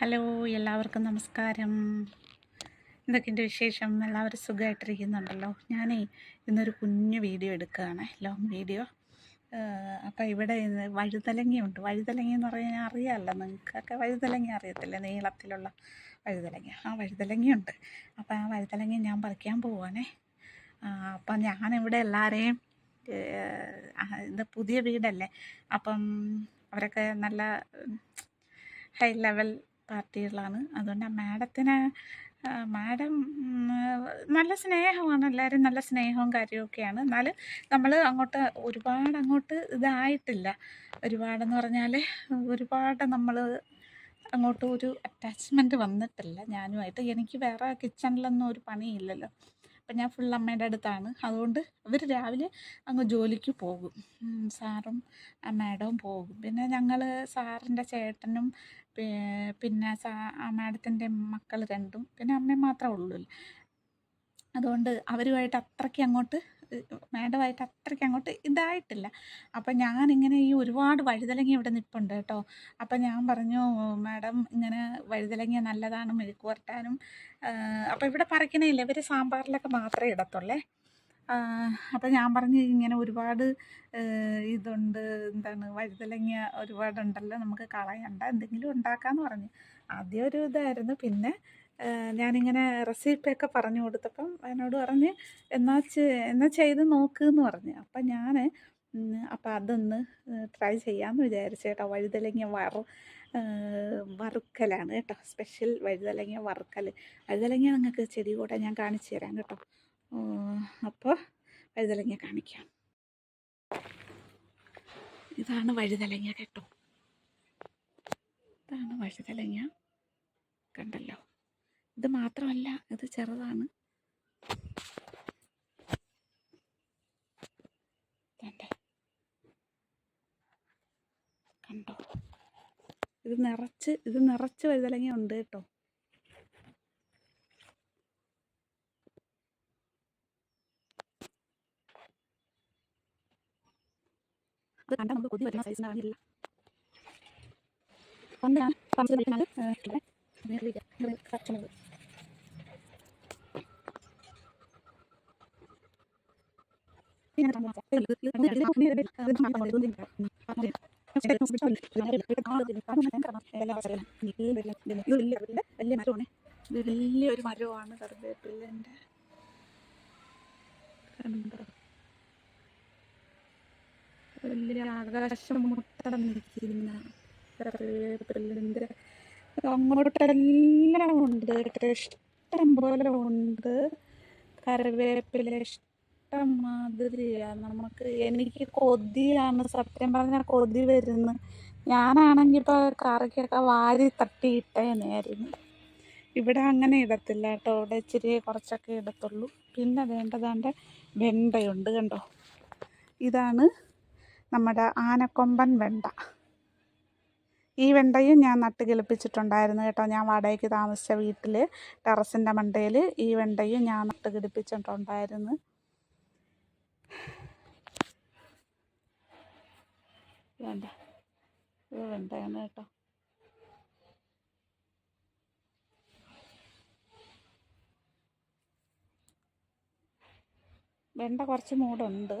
Hello എല്ലാവർക്കും നമസ്കാരം. എന്തൊക്കെയുണ്ട് വിശേഷം? എല്ലാവരും സുഖമായിട്ടിരിക്കുന്നുണ്ടല്ലോ ഞാനേ ഇന്നൊരു കുഞ്ഞു വീഡിയോ എടുക്കുകയാണ് ലോങ് വീഡിയോ അപ്പോൾ ഇവിടെ ഇന്ന് വഴുതലങ്ങയുണ്ട്. വഴുതലങ്ങ എന്ന് പറഞ്ഞാൽ അറിയാമല്ലോ നിങ്ങൾക്കൊക്കെ. വഴുതലങ്ങ അറിയത്തില്ല? നീളത്തിലുള്ള വഴുതലങ്ങ. ആ വഴുതലങ്ങയുണ്ട്. അപ്പോൾ ആ വഴുതലങ്ങ ഞാൻ പറിക്കാൻ പോവാണേ. അപ്പം ഞാനിവിടെ എല്ലാവരെയും ഇത് പുതിയ വീടല്ലേ. അപ്പം അവരൊക്കെ നല്ല ഹൈ ലെവൽ പാർട്ടികളാണ് അതുകൊണ്ട് ആ മാഡത്തിന് മാഡം നല്ല സ്നേഹമാണ്. എല്ലാവരും നല്ല സ്നേഹവും കാര്യമൊക്കെയാണ് എന്നാലും നമ്മൾ അങ്ങോട്ട് ഒരുപാട് അങ്ങോട്ട് ഇതായിട്ടില്ല. ഒരുപാടെന്ന് പറഞ്ഞാൽ ഒരുപാട് നമ്മൾ അങ്ങോട്ട് ഒരു അറ്റാച്ച്മെന്റ് വന്നിട്ടില്ല. ഞാനുമായിട്ട് എനിക്ക് വേറെ കിച്ചണിലൊന്നും ഒരു പണിയില്ലല്ലോ. അപ്പം ഞാൻ ഫുൾ അമ്മയുടെ അടുത്താണ്. അതുകൊണ്ട് അവർ രാവിലെ അങ്ങ് ജോലിക്ക് പോകും. സാറും മാഡവും പോകും. പിന്നെ ഞങ്ങൾ സാറിന്റെ ചേട്ടനും പിന്നെ മാഡത്തിന്റെ മക്കൾ രണ്ടും പിന്നെ അമ്മയും മാത്രമേ ഉള്ളൂ. അതുകൊണ്ട് അവരുമായിട്ട് അത്രയ്ക്ക് അങ്ങോട്ട് മാഡമായിട്ട് അത്രയ്ക്ക് അങ്ങോട്ട് ഇതായിട്ടില്ല. അപ്പം ഞാനിങ്ങനെ ഈ ഒരുപാട് വഴുതലങ്ങ ഇവിടെ നിൽപ്പുണ്ട് കേട്ടോ. അപ്പം ഞാൻ പറഞ്ഞു മാഡം ഇങ്ങനെ വഴുതലങ്ങ നല്ലതാണ് മെഴുക്ക് പുരട്ടാനും അപ്പം ഇവിടെ പറിക്കണേയില്ല? ഇവർ സാമ്പാറിലൊക്കെ മാത്രമേ ഇടത്തുള്ളേ? അപ്പം ഞാൻ പറഞ്ഞു ഇങ്ങനെ ഒരുപാട് ഇതുണ്ട്. എന്താണ് വഴുതലങ്ങ ഒരുപാടുണ്ടല്ലോ നമുക്ക് കളയണ്ട എന്തെങ്കിലും ഉണ്ടാക്കാമെന്ന് പറഞ്ഞു. ആദ്യം ഒരു ഇതായിരുന്നു. പിന്നെ ഞാനിങ്ങനെ റെസിപ്പിയൊക്കെ പറഞ്ഞു കൊടുത്തപ്പം എന്നോട് പറഞ്ഞ് എന്നാൽ എന്നാൽ ചെയ്ത് നോക്ക് എന്ന് പറഞ്ഞു. അപ്പം ഞാൻ അപ്പം അതൊന്ന് ട്രൈ ചെയ്യാമെന്ന് വിചാരിച്ചു കേട്ടോ. വഴുതലങ്ങ വറ വറുക്കലാണ് കേട്ടോ. സ്പെഷ്യൽ വഴുതലങ്ങ വറുക്കൽ വഴുതലങ്ങ നിങ്ങൾക്ക് ചെടി കൂടെ ഞാൻ കാണിച്ചു തരാം കേട്ടോ. അപ്പോൾ വഴുതലങ്ങ കാണിക്കാം. ഇതാണ് വഴുതലങ്ങ കേട്ടോ. ഇതാണ് വഴുതലങ്ങ കണ്ടല്ലോ? ഇത് മാത്രമല്ല ഇത് ചെറുതാണ്. കണ്ടോ? ഇത് നിറച്ച് ഇത് നിറച്ച് വഴുതലങ്ങ ഉണ്ട് കേട്ടോ. കണ്ടാൽ നമുക്ക് കൊതി വരുന്ന സൈസിന്റെ ആണെന്നില്ല പണ്ട് ഞാൻ പച്ചമുളക് വലിയ മരമാണ്. വലിയൊരു മരമാണ് കറിവേപ്പിലിന്റെ കണ്ടോ വലിയ ആകാശം മുട്ടന്നിരിക്കുന്ന കറിവേപ്പിലിന്റെ അങ്ങോട്ടെല്ലാം ഉണ്ട് ഇഷ്ടം പോലെ ഉണ്ട്. കറിവേപ്പില ഇഷ്ടം മാതിരിയാണ് നമുക്ക് എനിക്ക് കൊതിയാണ് സത്യം പറഞ്ഞാൽ കൊതി വരുന്നു. ഞാനാണെങ്കിൽ ഇപ്പോൾ കറിക്കൊക്കെ വാരി തട്ടിയിട്ടേനായിരുന്നു ഇവിടെ അങ്ങനെ ഇടത്തില്ല കേട്ടോ. ഇവിടെ ഇച്ചിരി കുറച്ചൊക്കെ ഇടത്തുള്ളൂ. പിന്നെ വേണ്ടതാണ്ട് വെണ്ടയുണ്ട് കണ്ടോ? ഇതാണ് നമ്മുടെ ആനക്കൊമ്പൻ വെണ്ട. ഈ വെണ്ടയും ഞാൻ നട്ട് കിളിപ്പിച്ചിട്ടുണ്ടായിരുന്നു കേട്ടോ. ഞാൻ വാടകയ്ക്ക് താമസിച്ച വീട്ടിൽ ടെറസിന്റെ മണ്ടയിൽ ഈ വെണ്ടയും ഞാൻ നട്ട് കിളിപ്പിച്ചിട്ടുണ്ടായിരുന്നു. വേണ്ട ഇത് വെണ്ടയാണ് കേട്ടോ. വെണ്ട കുറച്ച് മൂടുണ്ട്.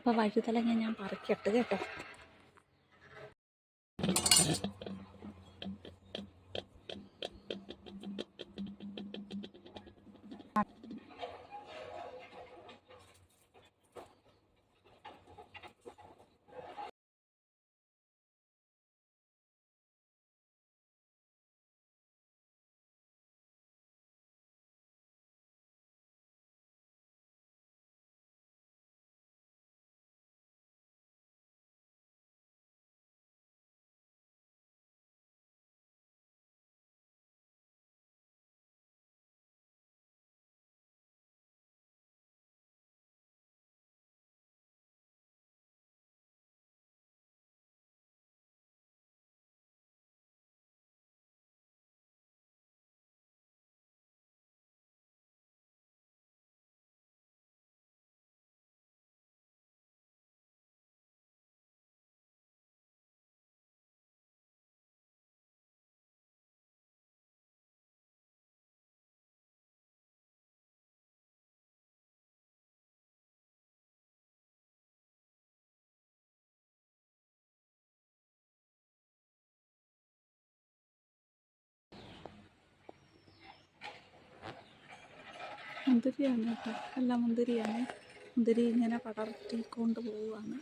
അപ്പോൾ വഴുതലങ്ങ ഞാൻ പറിക്കട്ട് കേട്ടോ. മുന്തിരിയാണ് കേട്ടോ. അല്ല മുന്തിരിയാണ്. മുന്തിരി ഇങ്ങനെ പടർത്തിക്കൊണ്ട് പോവുകയാണ്.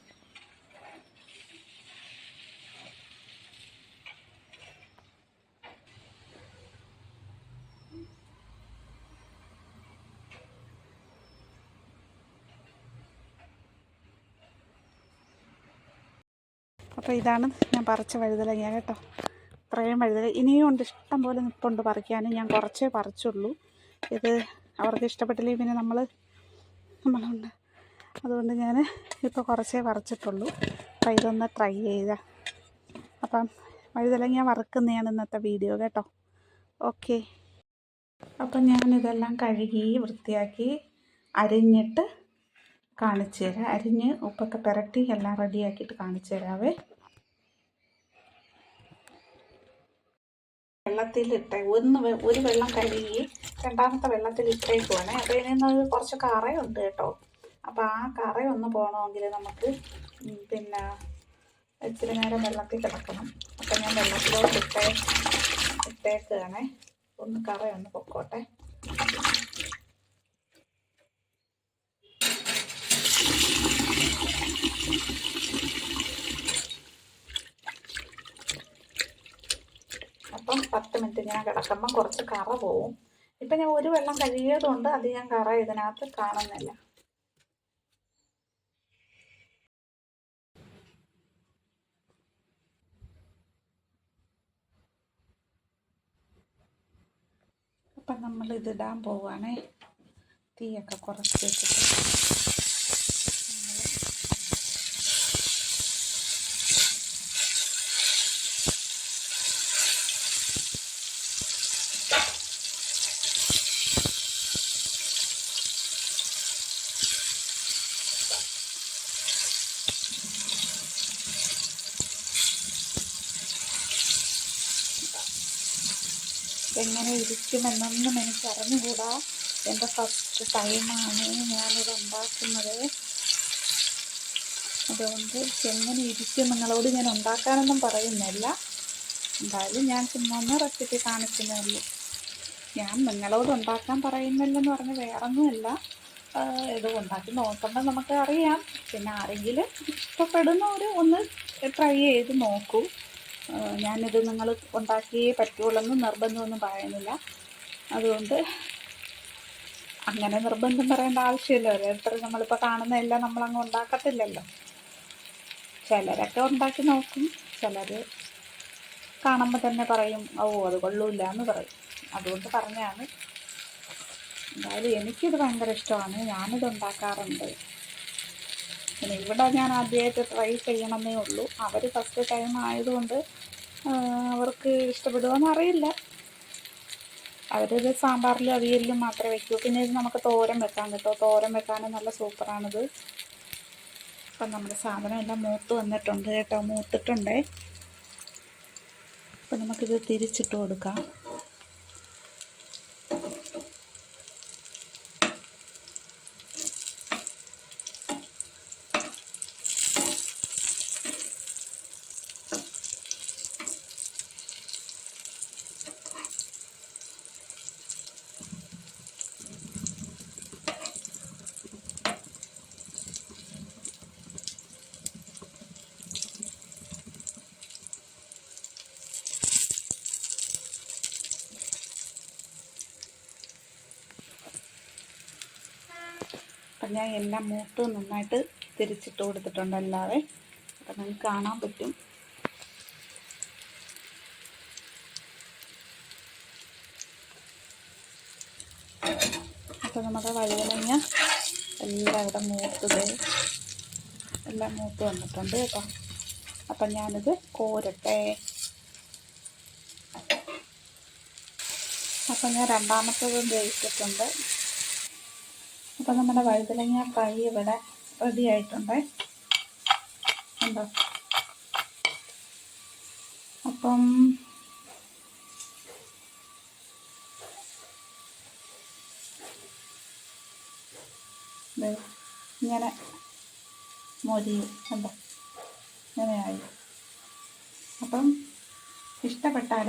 അപ്പോൾ ഇതാണ് ഞാൻ പറിച്ച വഴുതലങ്ങ കേട്ടോ. ഇത്രയും വഴുതല ഇനിയും ഉണ്ട്. ഇഷ്ടം പോലെ നിൽപ്പുണ്ട് പറിക്കാനും ഞാൻ കുറച്ചേ പറിച്ചുള്ളൂ. ഇത് അവർക്ക് ഇഷ്ടപ്പെട്ടില്ലെങ്കിൽ പിന്നെ നമ്മൾ നമ്മളുണ്ട്. അതുകൊണ്ട് ഞാൻ ഇപ്പോൾ കുറച്ചേ വറച്ചിട്ടുള്ളൂ. അപ്പോൾ ഇതൊന്ന് ട്രൈ ചെയ്ത. അപ്പം വഴുതലങ്ങ വറുക്കുന്നതാണ് ഇന്നത്തെ വീഡിയോ കേട്ടോ. ഓക്കെ അപ്പം ഞാനിതെല്ലാം കഴുകി വൃത്തിയാക്കി അരിഞ്ഞിട്ട് കാണിച്ചു തരാം. അരിഞ്ഞ് ഉപ്പൊക്കെ പുരട്ടി എല്ലാം റെഡിയാക്കിയിട്ട് കാണിച്ചു തരാവേ. വെള്ളത്തിലിട്ട ഒന്ന് ഒരു വെള്ളം കഴുകി രണ്ടാമത്തെ വെള്ളത്തിൽ ഇട്ടേക്കുവാണേ. അപ്പോൾ നിന്ന് കുറച്ച് കറയുണ്ട് കേട്ടോ. അപ്പോൾ ആ കറയൊന്ന് പോകണമെങ്കിൽ നമുക്ക് പിന്നെ ഇച്ചിരി നേരം വെള്ളത്തിൽ കിടക്കണം. അപ്പം ഞാൻ വെള്ളത്തിലോട്ട് ഇട്ടേ ഇട്ടേക്കുകയാണേ ഒന്ന് കറയൊന്ന് പൊക്കോട്ടെ അപ്പം പത്ത് മിനിറ്റ് ഇങ്ങനെ കിടക്കുമ്പം കുറച്ച് കറ പോവും. ഇപ്പം ഞാൻ ഒരു വെള്ളം കഴുകിയതുകൊണ്ട് ഞാൻ കറ ഇതിനകത്ത് കാണുന്നില്ല. അപ്പം നമ്മൾ പോവുകയാണേ തീയൊക്കെ കുറച്ച് വെച്ചിട്ട് എങ്ങനെ ഇരിക്കുമെന്നൊന്നും എനിക്ക് അറിഞ്ഞുകൂടാ എന്റെ ഫസ്റ്റ് ടൈമാണ് ഞാനിത് ഉണ്ടാക്കുന്നത്. അതുകൊണ്ട് എങ്ങനെ ഇരിക്കും നിങ്ങളോട് ഞാൻ ഉണ്ടാക്കാനൊന്നും പറയുന്നില്ല. എന്തായാലും ഞാൻ ചുമ്മാ ഒന്ന് റെസിപ്പി കാണിക്കുന്നതല്ലേ. ഞാൻ നിങ്ങളോട് ഉണ്ടാക്കാൻ പറയുന്നില്ലെന്ന് പറഞ്ഞ് വേറൊന്നുമല്ല. ഇത് ഉണ്ടാക്കി നോക്കുമ്പോൾ നമുക്ക് അറിയാം. പിന്നെ ആരെങ്കിലും ഇഷ്ടപ്പെടുന്നവർ ഒന്ന് ട്രൈ ചെയ്ത് നോക്കൂ. ഞാനിത് നിങ്ങൾ ഉണ്ടാക്കിയേ പറ്റുള്ളൂ നിർബന്ധമൊന്നും പറയുന്നില്ല. അതുകൊണ്ട് അങ്ങനെ നിർബന്ധം പറയേണ്ട ആവശ്യമില്ല. ഓരോരുത്തർ നമ്മളിപ്പോൾ കാണുന്നതെല്ലാം നമ്മളങ്ങ് ഉണ്ടാക്കത്തില്ലല്ലോ. ചിലരൊക്കെ ഉണ്ടാക്കി നോക്കും. ചിലർ കാണുമ്പോൾ തന്നെ പറയും ഓ അത് കൊള്ളൂല്ല എന്ന് പറയും. അതുകൊണ്ട് പറഞ്ഞാണ് എന്തായാലും എനിക്കിത് ഭയങ്കര ഇഷ്ടമാണ്. ഞാനിത് ഉണ്ടാക്കാറുണ്ട്. പിന്നെ ഇവിടെ ഞാൻ ആദ്യമായിട്ട് ട്രൈ ചെയ്യണമെന്നേ ഉള്ളൂ. അവർ ഫസ്റ്റ് ടൈം ആയതുകൊണ്ട് അവർക്ക് ഇഷ്ടപ്പെടുമോയെന്ന് അറിയില്ല. അവരിത് സാമ്പാറിലും അവിയലിലും മാത്രമേ വെക്കൂ. പിന്നെ ഇത് നമുക്ക് തോരൻ വെക്കാൻ കേട്ടോ. തോരൻ വെക്കാനും നല്ല സൂപ്പറാണിത്. അപ്പം നമ്മുടെ സാധനം എല്ലാം മൂത്ത് വന്നിട്ടുണ്ട് കേട്ടോ. മൂത്തിട്ടുണ്ടേ. അപ്പം നമുക്കിത് തിരിച്ചിട്ട് കൊടുക്കാം. അപ്പം ഞാൻ എല്ലാം മൂത്ത് നന്നായിട്ട് തിരിച്ചിട്ട് കൊടുത്തിട്ടുണ്ട് അല്ലാതെ അപ്പം നിങ്ങൾക്ക് കാണാൻ പറ്റും. അപ്പോൾ നമ്മുടെ വഴുതനങ്ങ എല്ലാം ഇവിടെ മൂത്തത്. എല്ലാം മൂത്ത് വന്നിട്ടുണ്ട് കേട്ടോ. അപ്പം ഞാനിത് കോരട്ടെ. അപ്പം ഞാൻ രണ്ടാമത്തതും വേവിച്ചിട്ടുണ്ട്. അപ്പം നമ്മുടെ വഴുതനങ്ങ ഫ്രൈ ഇവിടെ റെഡി ആയിട്ടുണ്ട്. ഉണ്ടോ അപ്പം ഇങ്ങനെ മൊരിയും കണ്ടോ? ഇങ്ങനെയായി അപ്പം ഇഷ്ടപ്പെട്ടാൽ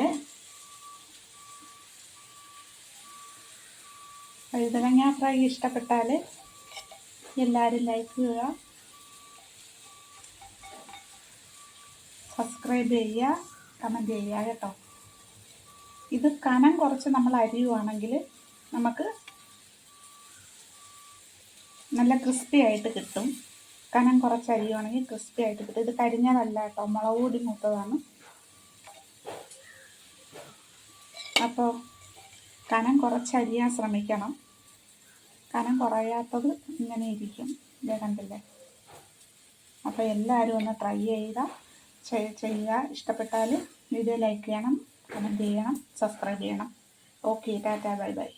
വഴുതനങ്ങ ഫ്രൈ ഇഷ്ടപ്പെട്ടാൽ എല്ലാവരും ലൈക്ക് ചെയ്യുക. സബ്സ്ക്രൈബ് ചെയ്യുക കമന്റ് ചെയ്യുക കേട്ടോ. ഇത് കനം കുറച്ച് നമ്മൾ അരിയുവാണെങ്കിൽ നമുക്ക് നല്ല ക്രിസ്പി ആയിട്ട് കിട്ടും. കനം കുറച്ച് അരിയുവാണെങ്കിൽ ക്രിസ്പി ആയിട്ട് കിട്ടും. ഇത് കരിഞ്ഞതല്ല കേട്ടോ മുളക് പൊടി മൂത്തതാണ്. അപ്പോൾ കനം കുറച്ച് അരിയാൻ ശ്രമിക്കണം. കനം കുറയാത്തത് ഇങ്ങനെ ഇരിക്കും. ഇതേ കണ്ടില്ലേ? അപ്പോൾ എല്ലാവരും ഒന്ന് ട്രൈ ചെയ്യുക ചെയ്യുക. ഇഷ്ടപ്പെട്ടാൽ വീഡിയോ ലൈക്ക് ചെയ്യണം കമന്റ് ചെയ്യണം സബ്സ്ക്രൈബ് ചെയ്യണം. Okay tata bye bye